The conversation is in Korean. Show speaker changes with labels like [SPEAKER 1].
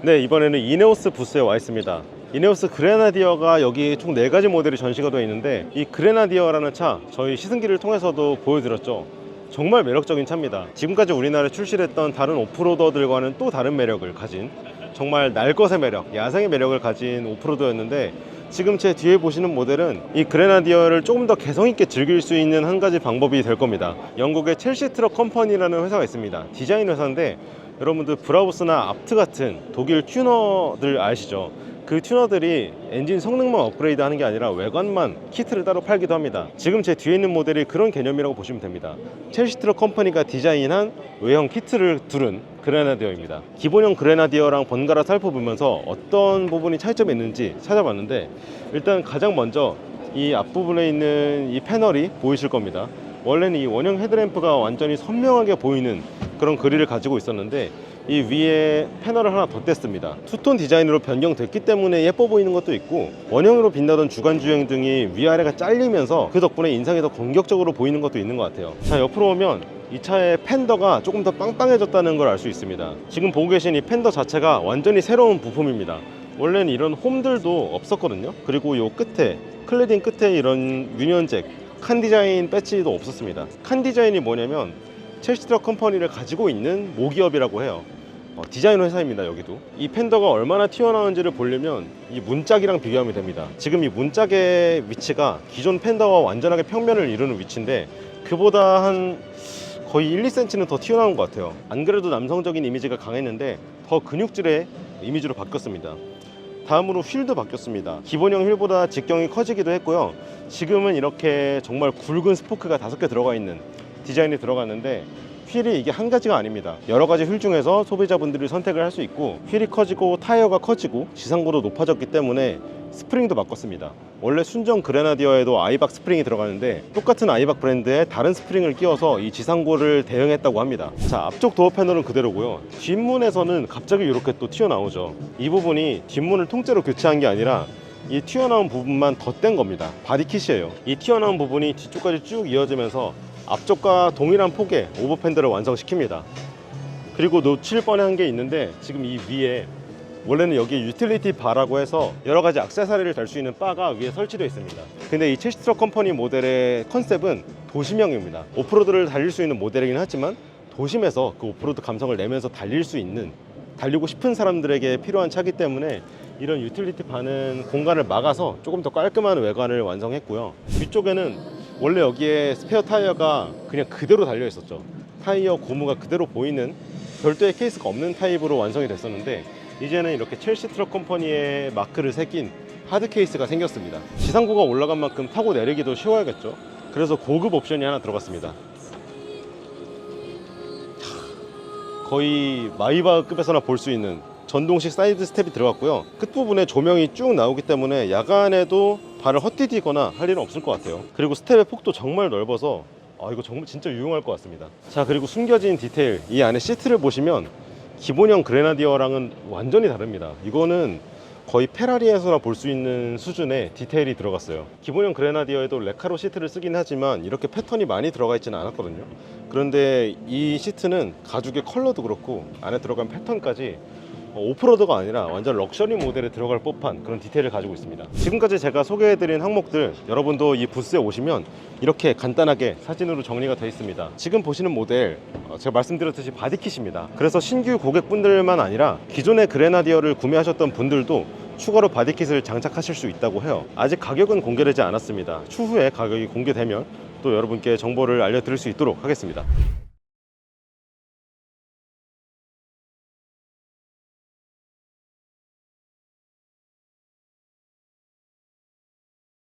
[SPEAKER 1] 네 이번에는 이네오스 부스에 와 있습니다. 이네오스 그레나디어가 여기 총 4가지 모델이 전시가 되어 있는데 이 그레나디어라는 차 저희 시승기를 통해서도 보여드렸죠. 정말 매력적인 차입니다. 지금까지 우리나라에 출시했던 다른 오프로더들과는 또 다른 매력을 가진 정말 날 것의 매력, 야생의 매력을 가진 오프로드였는데 지금 제 뒤에 보시는 모델은 이 그레나디어를 조금 더 개성있게 즐길 수 있는 한 가지 방법이 될 겁니다. 영국의 첼시 트럭 컴퍼니라는 회사가 있습니다. 디자인 회사인데 여러분들 브라우스나 앞트 같은 독일 튜너들 아시죠? 그 튜너들이 엔진 성능만 업그레이드 하는 게 아니라 외관만 키트를 따로 팔기도 합니다. 지금 제 뒤에 있는 모델이 그런 개념이라고 보시면 됩니다. 첼시 트럭 컴퍼니가 디자인한 외형 키트를 두른 그레나디어입니다. 기본형 그레나디어랑 번갈아 살펴보면서 어떤 부분이 차이점이 있는지 찾아봤는데 일단 가장 먼저 이 앞부분에 있는 이 패널이 보이실 겁니다. 원래는 이 원형 헤드램프가 완전히 선명하게 보이는 그런 그릴을 가지고 있었는데 이 위에 패널을 하나 더 뗐습니다. 투톤 디자인으로 변경됐기 때문에 예뻐 보이는 것도 있고 원형으로 빛나던 주간 주행 등이 위아래가 잘리면서 그 덕분에 인상이 더 공격적으로 보이는 것도 있는 것 같아요. 자 옆으로 오면 이 차의 팬더가 조금 더 빵빵해졌다는 걸 알 수 있습니다. 지금 보고 계신 이 팬더 자체가 완전히 새로운 부품입니다. 원래는 이런 홈들도 없었거든요. 그리고 이 끝에 클레딩 끝에 이런 유니언잭 칸 디자인 배지도 없었습니다. 칸 디자인이 뭐냐면 첼시 트럭 컴퍼니를 가지고 있는 모기업이라고 해요. 어, 디자인 회사입니다 여기도. 이 팬더가 얼마나 튀어나오는지를 보려면 이 문짝이랑 비교하면 됩니다. 지금 이 문짝의 위치가 기존 팬더와 완전하게 평면을 이루는 위치인데 그보다 한 거의 1, 2cm는 더 튀어나온 것 같아요. 안 그래도 남성적인 이미지가 강했는데 더 근육질의 이미지로 바뀌었습니다. 다음으로 휠도 바뀌었습니다. 기본형 휠보다 직경이 커지기도 했고요. 지금은 이렇게 정말 굵은 스포크가 다섯 개 들어가 있는 디자인이 들어갔는데 휠이 이게 한 가지가 아닙니다. 여러 가지 휠 중에서 소비자분들이 선택을 할 수 있고 휠이 커지고 타이어가 커지고 지상고도 높아졌기 때문에 스프링도 바꿨습니다. 원래 순정 그레나디어에도 아이박 스프링이 들어가는데 똑같은 아이박 브랜드에 다른 스프링을 끼워서 이 지상고를 대응했다고 합니다. 자 앞쪽 도어 패널은 그대로고요. 뒷문에서는 갑자기 이렇게 또 튀어나오죠. 이 부분이 뒷문을 통째로 교체한 게 아니라 이 튀어나온 부분만 덧댄 겁니다. 바디킷이에요. 이 튀어나온 부분이 뒤쪽까지 쭉 이어지면서 앞쪽과 동일한 폭의 오버팬더를 완성시킵니다. 그리고 놓칠 뻔한 게 있는데 지금 이 위에 원래는 여기 유틸리티 바라고 해서 여러 가지 액세서리를 달 수 있는 바가 위에 설치되어 있습니다. 근데 이 첼시 트럭 컴퍼니 모델의 컨셉은 도심형입니다. 오프로드를 달릴 수 있는 모델이긴 하지만 도심에서 그 오프로드 감성을 내면서 달릴 수 있는 달리고 싶은 사람들에게 필요한 차기 때문에 이런 유틸리티 바는 공간을 막아서 조금 더 깔끔한 외관을 완성했고요. 뒤쪽에는 원래 여기에 스페어 타이어가 그냥 그대로 달려 있었죠. 타이어 고무가 그대로 보이는 별도의 케이스가 없는 타입으로 완성이 됐었는데 이제는 이렇게 첼시 트럭 컴퍼니의 마크를 새긴 하드 케이스가 생겼습니다. 지상고가 올라간 만큼 타고 내리기도 쉬워야겠죠. 그래서 고급 옵션이 하나 들어갔습니다. 거의 마이바급에서나 볼 수 있는 전동식 사이드 스텝이 들어갔고요. 끝부분에 조명이 쭉 나오기 때문에 야간에도 발을 헛디디거나 할 일은 없을 것 같아요. 그리고 스텝의 폭도 정말 넓어서 아 이거 정말 진짜 유용할 것 같습니다. 자 그리고 숨겨진 디테일 이 안에 시트를 보시면 기본형 그레나디어랑은 완전히 다릅니다. 이거는 거의 페라리에서나 볼 수 있는 수준의 디테일이 들어갔어요. 기본형 그레나디어에도 레카로 시트를 쓰긴 하지만 이렇게 패턴이 많이 들어가 있지는 않았거든요. 그런데 이 시트는 가죽의 컬러도 그렇고 안에 들어간 패턴까지 어, 오프로드가 아니라 완전 럭셔리 모델에 들어갈 법한 그런 디테일을 가지고 있습니다. 지금까지 제가 소개해드린 항목들 여러분도 이 부스에 오시면 이렇게 간단하게 사진으로 정리가 되어 있습니다. 지금 보시는 모델 어, 제가 말씀드렸듯이 바디킷입니다. 그래서 신규 고객분들만 아니라 기존의 그레나디어를 구매하셨던 분들도 추가로 바디킷을 장착하실 수 있다고 해요. 아직 가격은 공개되지 않았습니다. 추후에 가격이 공개되면 또 여러분께 정보를 알려드릴 수 있도록 하겠습니다.